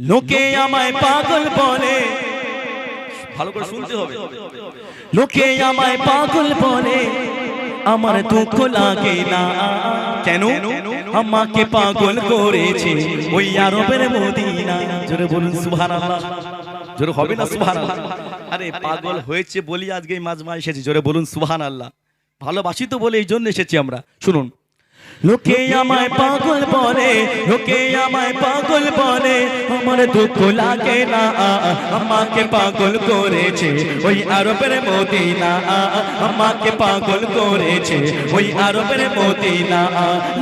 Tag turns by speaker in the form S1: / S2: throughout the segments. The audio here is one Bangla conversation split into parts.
S1: লোকে আমায় পাগল বলে। ভালো করে শুনতে হবে। লোকে আমায় পাগল বলে। আমার দুঃখ লাগে না। কেন? আমাকে পাগল করেছে ওই আরবের মদিনা। জোরে বলুন সুবহানাল্লাহ। জোরে হবে না সুবহানাল্লাহ? আরে পাগল হয়েছে বলি আজকে এই মাজমা এসেছি। জোরে বলুন সুবহানাল্লাহ। ভালোবাসি তো বলে এই জন্য এসেছি আমরা। শুনুন লোকে আমায় পাগল বলে, লোকে আমায় পাগল বলে, আমার দুঃখ লাগে না, আমাকে পাগল করেছে ওই আরবের মদিনা, আমাকে পাগল করেছে ওই আরবের মদিনা।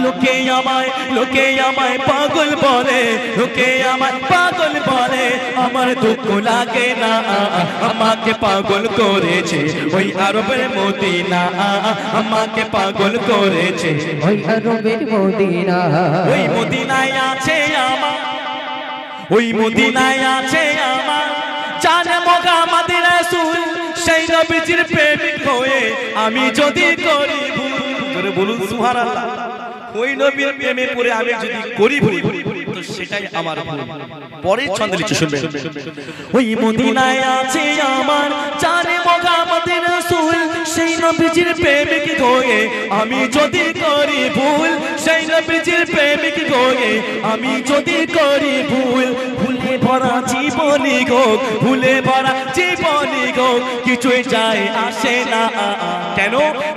S1: লোকে আমায় লোকে আমায় পাগল বলে, লোকে আমায় পাগল বলে, আমার দুঃখ লাগে না, আমাকে পাগল করেছে ওই আরবের মদিনা, আমাকে পাগল করেছে
S2: ওই আরবের মদিনা।
S1: ওই মদিনায় আছে আমার, ওই মদিনায় আছে আমার। জানে মগা আমাদের রাসূল, সেই নবীজির প্রেমিক হয়ে আমি যদি করি করে বলুন সুবহানাল্লাহ। ওই নবীর প্রেমে পড়ে আমি যদি করি ভুল, তো সেটাই আমার ভুল। পরে ছন্দ লিখে শুনবেন। ওই মদিনায় আছে আমার সেই নবীজির প্রেমিক হয়ে আমি যদি করি ভুল, সেই নবীজির প্রেমিক হয়ে আমি যদি করি ভুল, ভুলে ভরা জীবনী হোক ভুলে ভরা জীবনী হোক কিছুই যায় আসে না। কেন?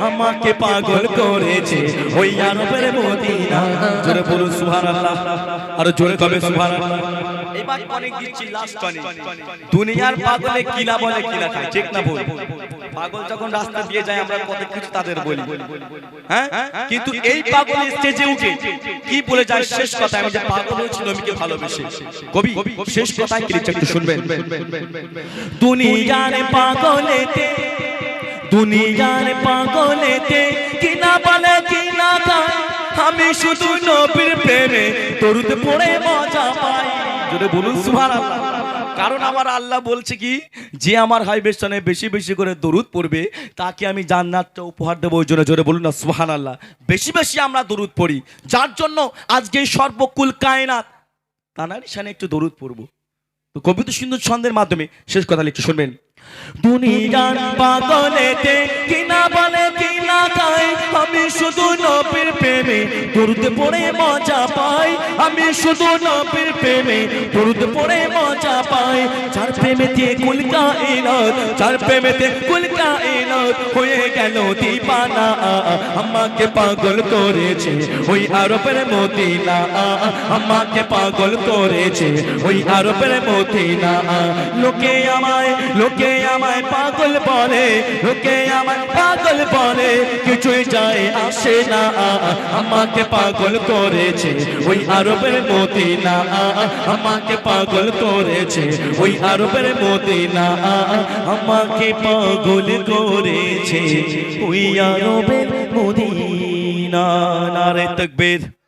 S1: আমাকে পাগল করেছে ওই আরবের মদিনা। জোরে বলুন সুবহানাল্লাহ। আর জোরে কবে সুবহানাল্লাহ? এবার অনেক দিচ্ছি লাস্ট অনেক। দুনিয়ার পাগলে কিনা বলে কিনা খায়, ঠিক না বল পাগল যখন রাস্তা দিয়ে যায় আমরা কত কিছু তাদের বলি হ্যাঁ কিন্তু এই পাগল স্টেজে উঠে কি বলে যায় শেষ কথা আমি যে পাগল হয়েছিল নবীকে ভালোবেসে কবি শেষ কথায় কি একটু শুনবেন দুনিয়ার পাগলেতে দুনিয়ার পাগলেতে কিনা বলে কিনা খায় আমি শুধু নবীর প্রেমে তরুতে পড়ে মজা জোরে বলুন সুবহানাল্লাহ। কারণ আমার আল্লাহ বলছে কি যে আমার হাইবের সনে বেশি বেশি করে দরুদ পড়বে তাকে আমি জান্নাতটা উপহার দেবো জন্য জোরে বলুন না সুহান আল্লাহ বেশি বেশি আমরা দরুদ পড়ি। যার জন্য আজকে এই সর্বকুল কায়নাত তানার ইশানে একটু দরুদ পড়ব। তো কবিতা সুন্দর ছন্দের মাধ্যমে শেষ কথা লিখতে শুনবেন। দুনিয়ার পাগলেতে কিনা দরুদ পড়ে মজা পাই। আমি শুধু নবীর প্রেমে দরুদ পড়ে মজা পাই। যার প্রেমেতে কুলকা ইনত যার প্রেমেতে কুলকা ইনত হয়ে গেল দিবানা। আমাকে পাগল করেছে ওই আরবের মদিনা। আমাকে পাগল করেছে ওই আরবের মদিনা। লোকে আমায় লোকে আমায় পাগল বলে, লোকে আমায় পাগল বলে, কিছুই যায় আসে না। আমাকে পাগল করেছে, ওই আরবের মদিনা। আমাকে পাগল করেছে, ওই আরবের মদিনা। আমাকে পাগল করেছে, ওই আরবের মদিনা। নারে তকবীর।